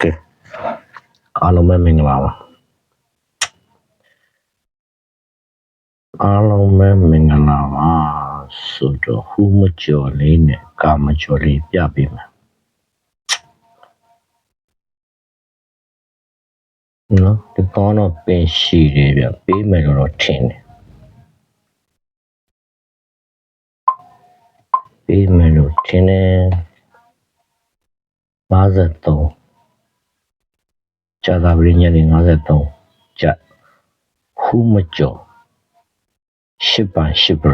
ကဲအားလုံးပဲမင်္ဂလာပါအားလုံးပဲမင်္ဂလာပါဆိုတော့ဟူမကျော်လေးနဲ့ကာမကျော်လေးပြပေးမယ်နော်ဒီကောင်းတော့ပင်ရှိတယ်ဗျပေးမယ်လို့တော့ထင်တယ်ပေးမယ်လို့ထင်တယ် 阿热东，加拿大人念的阿热东，叫呼木叫，西班西班，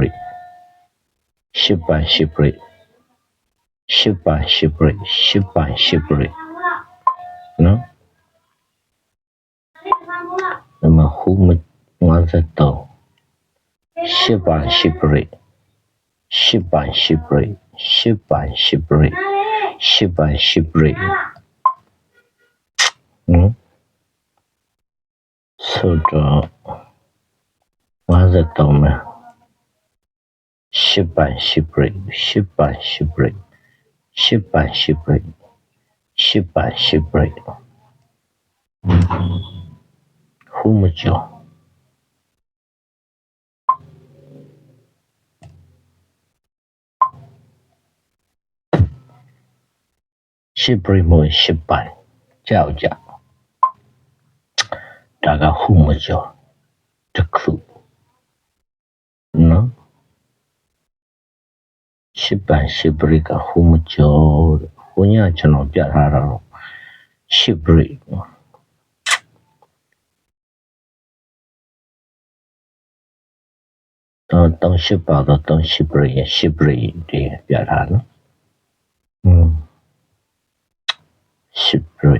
西班西班，西班西班，嗯？那么呼木阿热东，西班西班，西班西班，西班。石板是白嗯瓷砖我还在等呢石板是 brick 石板是 brick 石板是木 ရှစ်ပရိမိုရှစ်ပိုင်ကြောက်ကြဒါကဟူးမကျော်တစ်ခုနော်ရှစ်ပိုင်ရှစ်ပရိကဟူးမကျော်တဲ့ဟိုညကျွန်တော်ပြထားတာတော့ရှစ်ပရိတော့တောင်းရှိပါတော့တောင်းရှိပရိယရှိပရိဒီပြထားနော်อืม ရှိပရိ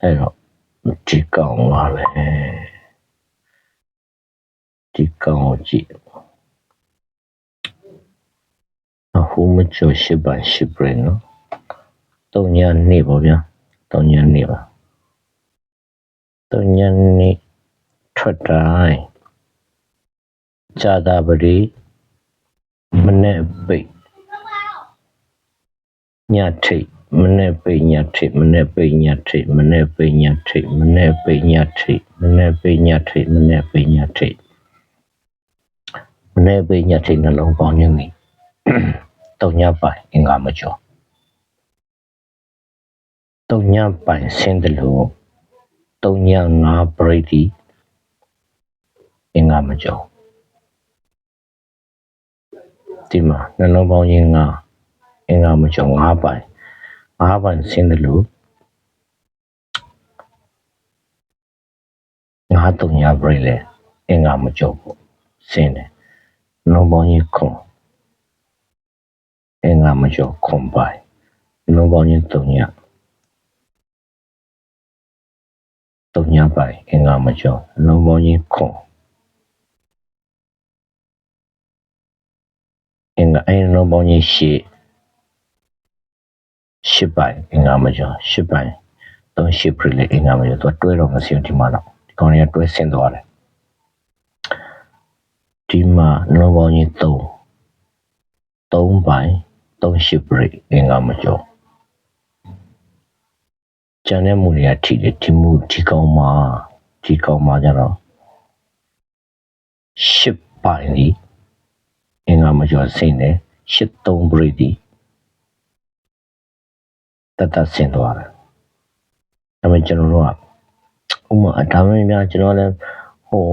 အဲ့တော့ဒီကောင်ကလည်းဒီကောင်ကိုကြည့်အခုမချိုရှိပါရှိပရိနော်တုံညာနေပါဗျာတုံညာနေပါတုံညာနေထွက်တိုင်းဇာတာပတိမနဲ့ပိတ် ညထိတ်မနဲ့ပိတ်ညထိတ်မနဲ့ပိတ်ညထိတ်မနဲ့ပိတ်ညထိတ်မနဲ့ပိတ်ညထိတ်မနဲ့ပိတ်ညထိတ်မနဲ့ပိတ်ညထိတ်မနဲ့ပိတ်ညထိတ်နှလုံးပေါင်းခြင်းနေတုံညပိုင်အင်္ဂါမကျော်တုံညပိုင်ဆင်းတယ်လို့တုံညငါပရိတိအင်္ဂါမကျော်ဒီမှာနှလုံးပေါင်းရင်းက အင်္ဂါမကျော်၅ပိုင်၅ပိုင်ဆင်းတယ်လို့ငါးတုံညာပြိလေအင်္ဂါမကျော်ပေါ့ဆင်းတယ်နှလုံးပေါင်းရင်းခွန်အင်္ဂါမကျော်ခွန်ပိုင်နှလုံးပေါင်းရင်းတုံညာတုံညာပိုင်အင်္ဂါမကျော်နှလုံးပေါင်းရင်းခွန်အင်္ဂါအင်းလုံးပေါင်းကြီးရှေ့ ရှစ်ပိုင်အင်္ဂါမကျော်ရှစ်ပိုင်သုံးရှစ်ပြလေအင်္ဂါမကျော်သူကတွဲတော့မစင်ဒီမှာတော့ဒီကောင်တွေကတွဲဆင်းသွားတယ်ဒီမှာလုံးပေါင်းကြီးသုံးသုံးပိုင်သုံးရှစ်ပြအင်္ဂါမကျော်ကျန်တဲ့မူတွေကထိတယ်ဒီမူဒီကောင်မှာဒီကောင်မှာကျတော့ရှစ်ပိုင်ဒီအင်္ဂါမကျော်ဆင်းတယ်ရှစ်သုံးပရိသီ တတ်တတ်ဆင်းသွားတယ်ဒါပေမဲ့ကျွန်တော်တို့ကဥမာဒါမှမများကျွန်တော်လည်းဟို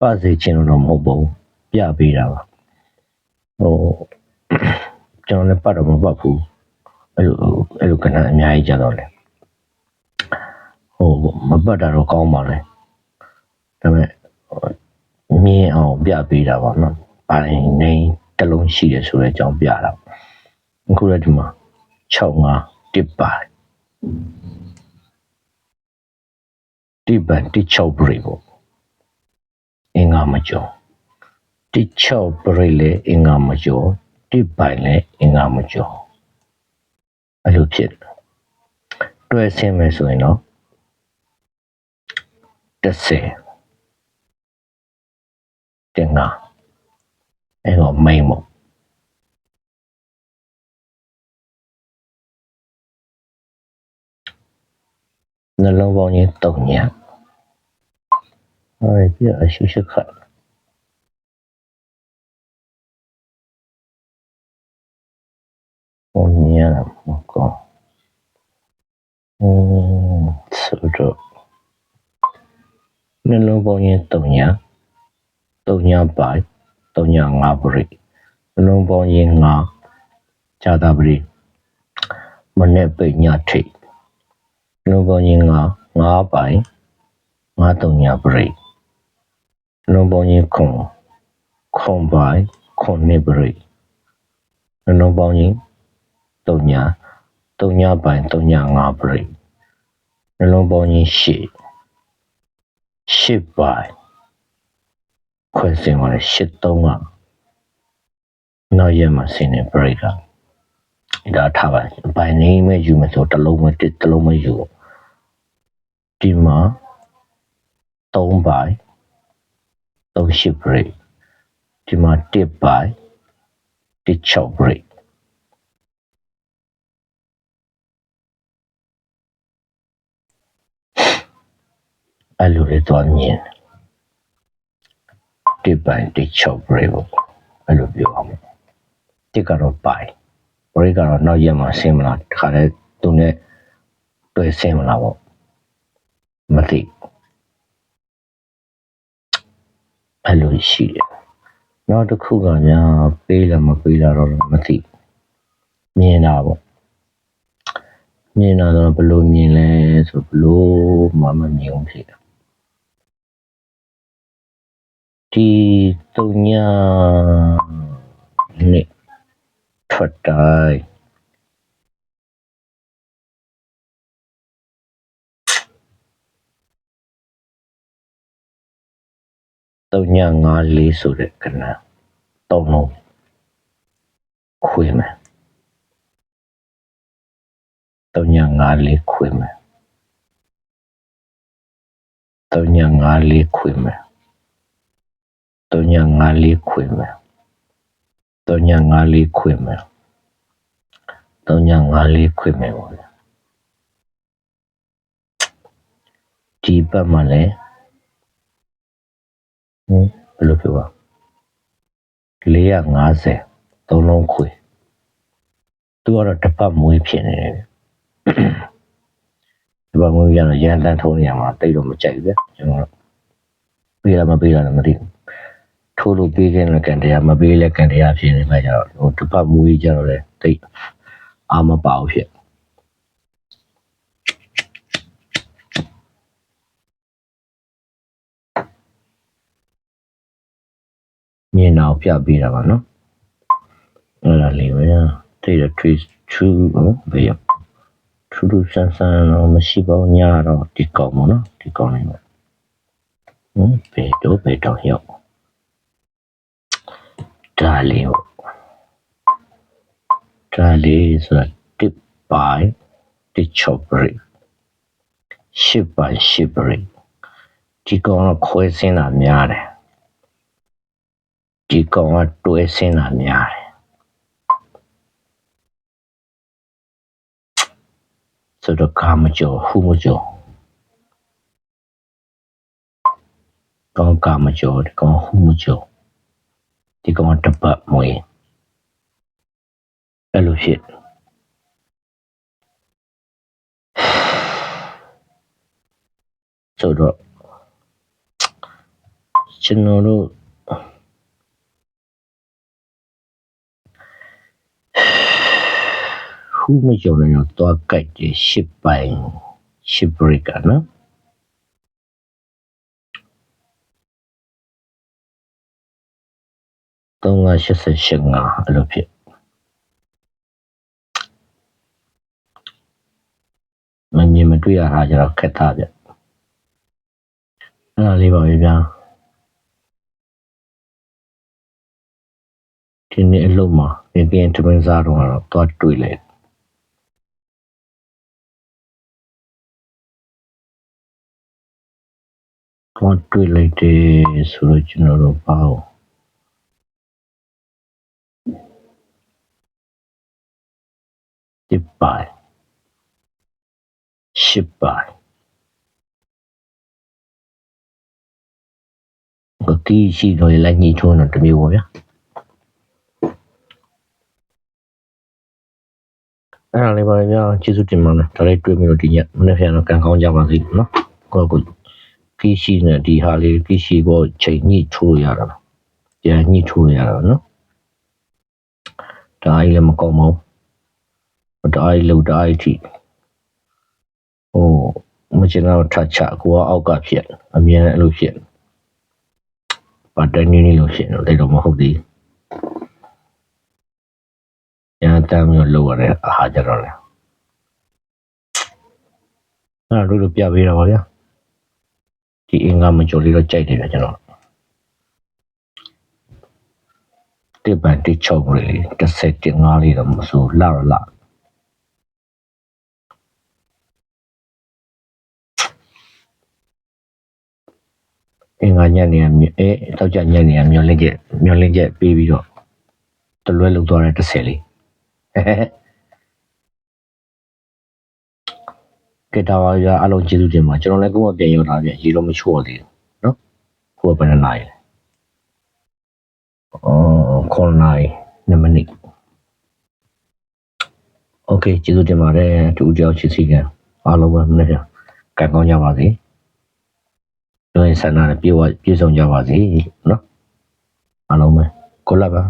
ပတ်စေချင်လို့တော့မဟုတ်ဘူးပြပေးတာပါဟိုကျွန်တော်လည်းပတ်တော့မပတ်ဘူးအဲ့လိုအဲ့လိုကဏ္ဍအများကြီးကြတော့လေဟိုမပတ်တာတော့ကောင်းပါလေဒါပေမဲ့မြင်အောင်ပြပေးတာပေါ့နော်။ပိုင်းနေတစ်လုံးရှိတယ်ဆိုတဲ့အကြောင်းပြတာ။အခုလည်းဒီမှာ 6 5တစ်ပိုင်းတိပန်တိ6ပရိပေါ့။အင်္ဂါမကျော်တိ6ပရိလေအင်္ဂါမကျော်တိပိုင်လေအင်္ဂါမကျော်အဲ့လိုဖြစ်တယ်။တွဲဆင်းမယ်ဆိုရင်တော့30တင်ငါအဲ့တော့မိန်မို့ နှလုံးပေါင်းချင်း၃ညဟောပြအရှုရှက်ခတ်ဟောညရမကောอืมဆိုတော့နှလုံးပေါင်းချင်း၃ည၃ညပိုင်၃ည၅ပရိနှလုံးပေါင်းချင်း၅ဇာတာပရိမနေ့ပိညထိတ် နှလုံးပေါင်းချင်း၅၅ပိုင်၅၃ညပရိနှလုံးပေါင်းချင်းခွန်ခွန်ပိုင်ခွန်နှစ်ပရိနှလုံးပေါင်းချင်း၃ည၃ညပိုင်၃ည၅ပရိနှလုံးပေါင်းချင်း၈၈ပိုင်ခွဲစင်ပါလေ၈၃ကနောက်ရက်မှာဆင်းနေပရိကဒါထားပါဘိုင်နေမဲ့ယူမယ်ဆိုတစ်လုံးမတစ်တစ်လုံးမယူ ဒီမှာ3ဘိုင်3ရှိပရိဒီမှာ1ဘိုင်1ချောက်ပရိအဲ့လိုလေးတော့မြင်1ဘိုင်1ချောက်ပရိပေါ့အဲ့လိုပြောအောင်တစ်ကတော့ဘိုင်ပရိကတော့နောက်ရက်မှာဆင်းမလားတခါတည်းသူနဲ့တွေ့ဆင်းမလားပေါ့မ သိအဲ့လိုရှိတယ်နောက်တစ်ခုကညာပေးလားမပေးလားတော့မသိမြင်တာပေါ့မြင်တာတော့ဘယ်လိုမြင်လဲဆိုဘယ်လိုမှမမြင်ဘူးဖြစ်တယ်ဒီတုံညာနဲ့ထွက်တိုင်း တုံညာ၅လေးဆိုတဲ့ကဏ္ဍသုံးလုံးခွေးမယ်တုံညာ၅လေးခွေးမယ်တုံညာ၅လေးခွေးမယ်တုံညာ၅လေးခွေးမယ်တုံညာ၅လေးခွေးမယ်တုံညာ၅လေးခွေးမယ်ပေါ့လေဒီဘက်မှာလည်း ဟင်ဘယ်လိုပြောပါ450သုံးလုံးခွေသူကတော့တစ်ပတ်မွေးဖြစ်နေတယ်ဒီပတ်မွေးရတော့ရန်တန်းထုံးနေရမှာတိတ်တော့မကြိုက်ဘူးဗျကျွန်တော်ပေးလားမပေးလားလည်းမသိဘူးထိုးလို့ပေးခြင်းလည်းကန်တရားမပေးလည်းကန်တရားဖြစ်နေမှကြတော့ဟိုတစ်ပတ်မွေးကြတော့လေတိတ်အာမပါဘူးဖြစ် မြင်အောင်ပြပေးတာပါနော်အဲ့ဒါလေးပဲတိတ်တော့ trace true ဟောဘေးရထူးထူးဆန်းဆန်းတော့မရှိပါဘူးညတော့ဒီကောင်ပေါ့နော်ဒီကောင်လေးပေါ့ဟမ်ဘေးတော့ဘေးတော့ရောက်ဒါလေးပေါ့ဒါလေးဆိုတာတစ်ပိုင်းတစ်ချော့ပရိရှစ်ပိုင်းရှစ်ပရိဒီကောင်ကခွဲစင်းတာများတယ် ဒီကောင်ကတွဲစင်းတာများတယ်ဆိုတော့ကာမကျော်ဟူမကျော်ကောင်းကာမကျော်ဒီကောင်ဟူမကျော်ဒီကောင်တပတ်မွေးအဲ့လိုဖြစ်ဆိုတော့ကျွန်တော်တို့ ဟူမကျော်လည်းတော့တွားကြိုက်တယ်ရှစ်ပိုင်းရှစ်ဘရိကနော်388ငါအဲ့လိုဖြစ်မမြင်မတွေ့ရတာကြတော့ခက်တာဗျအဲ့ဒါလေးပါပဲဗျာဒီနေ့အလုပ်မှာဒီကင်းထမင်းစားတော့တော့တွားတွေ့လို သွားတွေ့လိုက်တယ်ဆိုတော့ကျွန်တော်တို့ပါအောင်ဒီပိုင်ရှစ်ပိုင်ကတိရှိတော့လည်းညှိထုံးတော့တမျိုးပေါ့ဗျာအဲ့ဒါလေးပါဗျာကျေးဇူးတင်ပါတယ်ဒါလေးတွေ့မျိုးဒီညမနေ့ပြန်တော့ကံကောင်းကြပါစေနော်ကိုကို ကီးရှိနေဒီဟာလေးကီးရှိကိုချိန်ညှိထိုးရတာပါပြန်ညှိထိုးရတာပါနော်ဒါကြီးလည်းမကောင်းပါဘူးဒါကြီးလောက်ဒါကြီးထိဟိုမချင်တော့ထချကိုကအောက်ကဖြစ်အမြင်အဲ့လိုဖြစ်ပါတိုင်းနေနေလို့ရှိရင်တော့တိတ်တော့မဟုတ်သေးဘူး။ညာတမ်းမျိုးလောက်ရတဲ့အားကြတော့လေ။အဲ့ဒါတို့တို့ပြပေးတာပါဗျာ။ ဒီအင်္ဂါမကျော်လေးတော့ကြိုက်တယ်ဗျာကျွန်တော်။တိပန်တိချုံလေးတစ်ဆက်တင်ငါးလေးတော့မဆိုလာရလာအင်္ဂါညနေကမြအဲတောက်ကြညနေကမျောလင်းချက်မျောလင်းချက်ပေးပြီးတော့တလွဲလောက်သွားတဲ့တစ်ဆက်လေး ကဲတာပါဗျာအလုံးကျေးဇူးတင်ပါကျွန်တော်လည်းကိုယ်ကပြန်ရောက်တာပြန်ရေတော့မချိုးရသေးဘူးနော်ကိုယ်ကဘယ်နဲ့နိုင်လဲအော်ခေါ်နိုင်2မိနစ်โอเคကျေးဇူးတင်ပါတယ်တူကြောက်ချစ်စီကံအားလုံးပဲမနေ့ကကံကောင်းကြပါစေကျွန်တော်ဆန္ဒနဲ့ပြေဝပြေဆုံးကြပါစေနော်အားလုံးပဲကိုလပ်ပါ